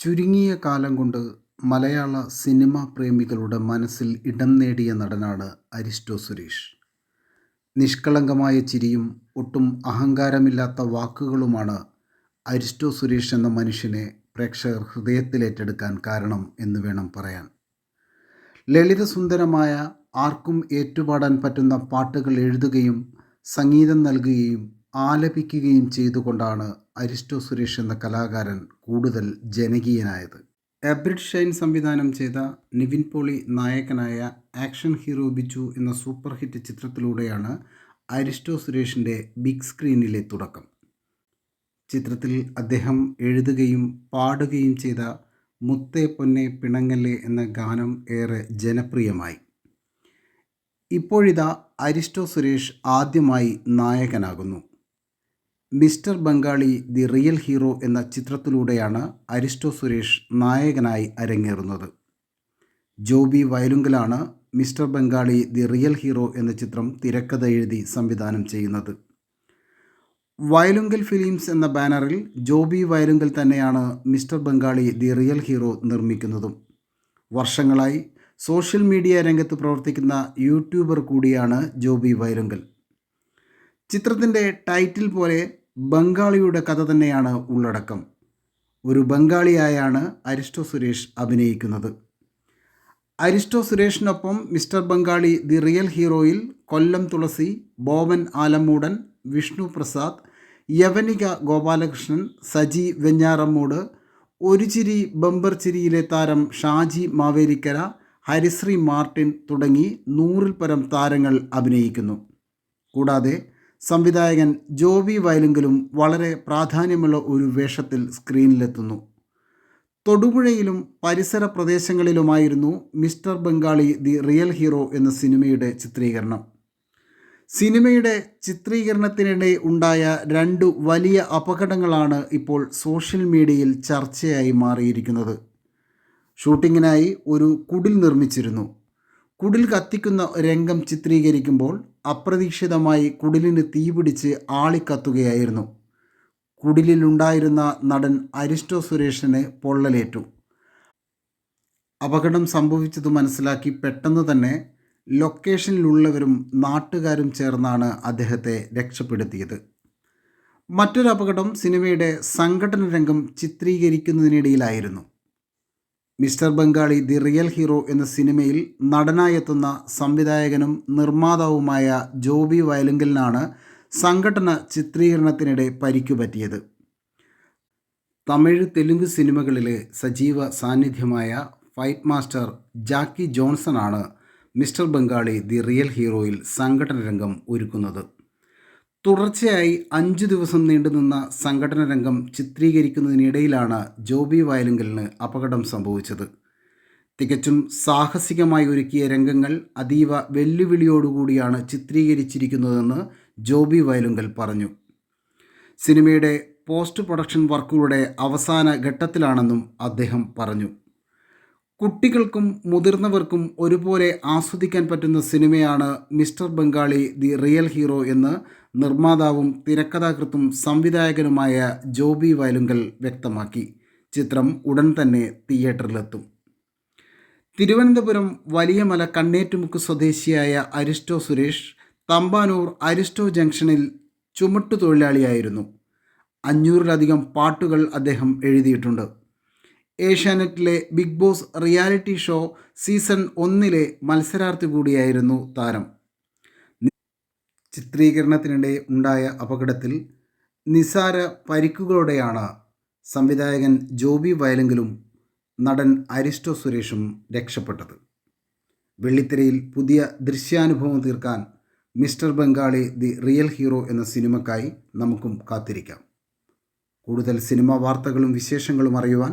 ചുരുങ്ങിയ കാലം കൊണ്ട് മലയാള സിനിമാ പ്രേമികളുടെ മനസ്സിൽ ഇടം നേടിയ നടനാണ് അരിസ്റ്റോ സുരേഷ്. നിഷ്കളങ്കമായ ചിരിയും ഒട്ടും അഹങ്കാരമില്ലാത്ത വാക്കുകളുമാണ് അരിസ്റ്റോ സുരേഷ് എന്ന മനുഷ്യനെ പ്രേക്ഷകർ ഹൃദയത്തിലേറ്റെടുക്കാൻ കാരണം എന്ന് വേണം പറയാൻ. ലളിതസുന്ദരമായ ആർക്കും ഏറ്റുപാടാൻ പറ്റുന്ന പാട്ടുകൾ എഴുതുകയും സംഗീതം നൽകുകയും ആലപിക്കുകയും ചെയ്തുകൊണ്ടാണ് അരിസ്റ്റോ സുരേഷ് എന്ന കലാകാരൻ കൂടുതൽ ജനകീയനായത്. എബ്രിഡ് ഷൈൻ സംവിധാനം ചെയ്ത നിവിൻ പോളി നായകനായ ആക്ഷൻ ഹീറോ ബിജു എന്ന സൂപ്പർ ഹിറ്റ് ചിത്രത്തിലൂടെയാണ് അരിസ്റ്റോ സുരേഷിന്റെ ബിഗ് സ്ക്രീനിലെ തുടക്കം. ചിത്രത്തിൽ അദ്ദേഹം എഴുതുകയും പാടുകയും ചെയ്ത മുത്തേ പൊന്നെ പിണങ്ങല്ലേ എന്ന ഗാനം ഏറെ ജനപ്രിയമായി. ഇപ്പോഴിതാ അരിസ്റ്റോ സുരേഷ് ആദ്യമായി നായകനാകുന്നു. Mister Bengali the real hero എന്ന ചിത്രത്തിലൂടെയാണ് അരിസ്റ്റോ സുരേഷ് നായകനായി അരങ്ങേറുന്നത്. Joby വയലുങ്കലാണ് mister Bengali the real hero എന്ന ചിത്രം തിരക്കഥ എഴുതി സംവിധാനം ചെയ്യുന്നത്. വയലുങ്കൽ ഫിലിംസ് എന്ന ബാനറിൽ ജോബി വയലുങ്കൽ തന്നെയാണ് mister Bengali the real hero നിർമ്മിക്കുന്നതും. വർഷങ്ങളായി സോഷ്യൽ മീഡിയ രംഗത്ത് പ്രവർത്തിക്കുന്ന യൂട്യൂബർ കൂടിയാണ് ജോബി വയലുങ്കൽ. ചിത്രത്തിന്റെ ടൈറ്റിൽ പോലെ ബംഗാളിയുടെ കഥ തന്നെയാണ് ഉള്ളടക്കം. ഒരു ബംഗാളിയായാണ് അരിസ്റ്റോ സുരേഷ് അഭിനയിക്കുന്നത്. അരിസ്റ്റോ സുരേഷിനൊപ്പം മിസ്റ്റർ ബംഗാളി ദി റിയൽ ഹീറോയിൽ കൊല്ലം തുളസി ബോവൻ ആലമ്മൂടൻ വിഷ്ണു പ്രസാദ് യവനിക ഗോപാലകൃഷ്ണൻ സജി വെഞ്ഞാറമ്മൂട് ഒരു ചിരി ബമ്പർ ചിരിയിലെ താരം ഷാജി മാവേലിക്കര ഹരിശ്രീ മാർട്ടിൻ തുടങ്ങി നൂറിൽ പരം താരങ്ങൾ അഭിനയിക്കുന്നു. കൂടാതെ സംവിധായകൻ ജോബി വയലെങ്കിലും വളരെ പ്രാധാന്യമുള്ള ഒരു വേഷത്തിൽ സ്ക്രീനിലെത്തുന്നു. തൊടുപുഴയിലും പരിസര പ്രദേശങ്ങളിലുമായിരുന്നു mister Bengali the real hero എന്ന സിനിമയുടെ ചിത്രീകരണം. സിനിമയുടെ ചിത്രീകരണത്തിനിടെ ഉണ്ടായ രണ്ട് വലിയ അപകടങ്ങളാണ് ഇപ്പോൾ സോഷ്യൽ മീഡിയയിൽ ചർച്ചയായി മാറിയിരിക്കുന്നത്. ഷൂട്ടിങ്ങിനായി ഒരു കുടിൽ നിർമ്മിച്ചിരുന്നു. കുടിൽ കത്തിക്കുന്ന രംഗം ചിത്രീകരിക്കുമ്പോൾ അപ്രതീക്ഷിതമായി കുടിലിന് തീപിടിച്ച് ആളിക്കത്തുകയായിരുന്നു. കുടിലിലുണ്ടായിരുന്ന നടൻ അരിസ്റ്റോ സുരേഷിന് പൊള്ളലേറ്റു. അപകടം സംഭവിച്ചത് മനസ്സിലാക്കി പെട്ടെന്ന് തന്നെ ലൊക്കേഷനിലുള്ളവരും നാട്ടുകാരും ചേർന്നാണ് അദ്ദേഹത്തെ രക്ഷപ്പെടുത്തിയത്. മറ്റൊരു അപകടം സിനിമയുടെ സംഘടന രംഗം ചിത്രീകരിക്കുന്നതിനിടയിലായിരുന്നു. Mister Bengali the real hero എന്ന സിനിമയിൽ നടനായെത്തുന്ന സംവിധായകനും നിർമ്മാതാവുമായ ജോബി വയലുങ്കലിനാണ് സംഘടന ചിത്രീകരണത്തിനിടെ പരിക്കു പറ്റിയത്. തമിഴ് തെലുങ്ക് സിനിമകളിലെ സജീവ സാന്നിധ്യമായ ഫൈറ്റ് മാസ്റ്റർ ജാക്കി ജോൺസൺ ആണ് മിസ്റ്റർ ബംഗാളി ദി റിയൽ ഹീറോയിൽ സംഘടന രംഗം ഒരുക്കുന്നത്. തുടർച്ചയായി അഞ്ചു ദിവസം നീണ്ടുനിന്ന സംഘടന രംഗം ചിത്രീകരിക്കുന്നതിനിടയിലാണ് ജോബി വയലുങ്കലിന് അപകടം സംഭവിച്ചത്. തികച്ചും സാഹസികമായി ഒരുക്കിയ രംഗങ്ങൾ അതീവ വെല്ലുവിളിയോടുകൂടിയാണ് ചിത്രീകരിച്ചിരിക്കുന്നതെന്ന് ജോബി വയലുങ്കൽ പറഞ്ഞു. സിനിമയുടെ പോസ്റ്റ് പ്രൊഡക്ഷൻ വർക്കുകളുടെ അവസാന ഘട്ടത്തിലാണെന്നും അദ്ദേഹം പറഞ്ഞു. കുട്ടികൾക്കും മുതിർന്നവർക്കും ഒരുപോലെ ആസ്വദിക്കാൻ പറ്റുന്ന സിനിമയാണ് mister Bengali the real hero എന്ന് നിർമ്മാതാവും തിരക്കഥാകൃത്തും സംവിധായകനുമായ ജോബി വയലുങ്കൽ വ്യക്തമാക്കി. ചിത്രം ഉടൻ തന്നെ തിയേറ്ററിലെത്തും. തിരുവനന്തപുരം വലിയമല കണ്ണേറ്റുമുക്ക് സ്വദേശിയായ അരിസ്റ്റോ സുരേഷ് തമ്പാനൂർ അരിസ്റ്റോ ജംഗ്ഷനിൽ ചുമട്ടു തൊഴിലാളിയായിരുന്നു അഞ്ഞൂറിലധികം പാട്ടുകൾ അദ്ദേഹം എഴുതിയിട്ടുണ്ട്. ഏഷ്യാനെറ്റിലെ Bigg Boss reality show season ഒന്നിലെ മത്സരാർത്ഥി കൂടിയായിരുന്നു താരം. ചിത്രീകരണത്തിനിടെ ഉണ്ടായ അപകടത്തിൽ നിസാര പരിക്കുകളോടെയാണ് സംവിധായകൻ ജോബി വയലെങ്കിലും നടൻ അരിസ്റ്റോ സുരേഷും രക്ഷപ്പെട്ടത്. വെള്ളിത്തിരയിൽ പുതിയ ദൃശ്യാനുഭവം തീർക്കാൻ mister Bengali the real hero എന്ന സിനിമക്കായി നമുക്കും കാത്തിരിക്കാം. കൂടുതൽ സിനിമാ വാർത്തകളും വിശേഷങ്ങളും അറിയുവാൻ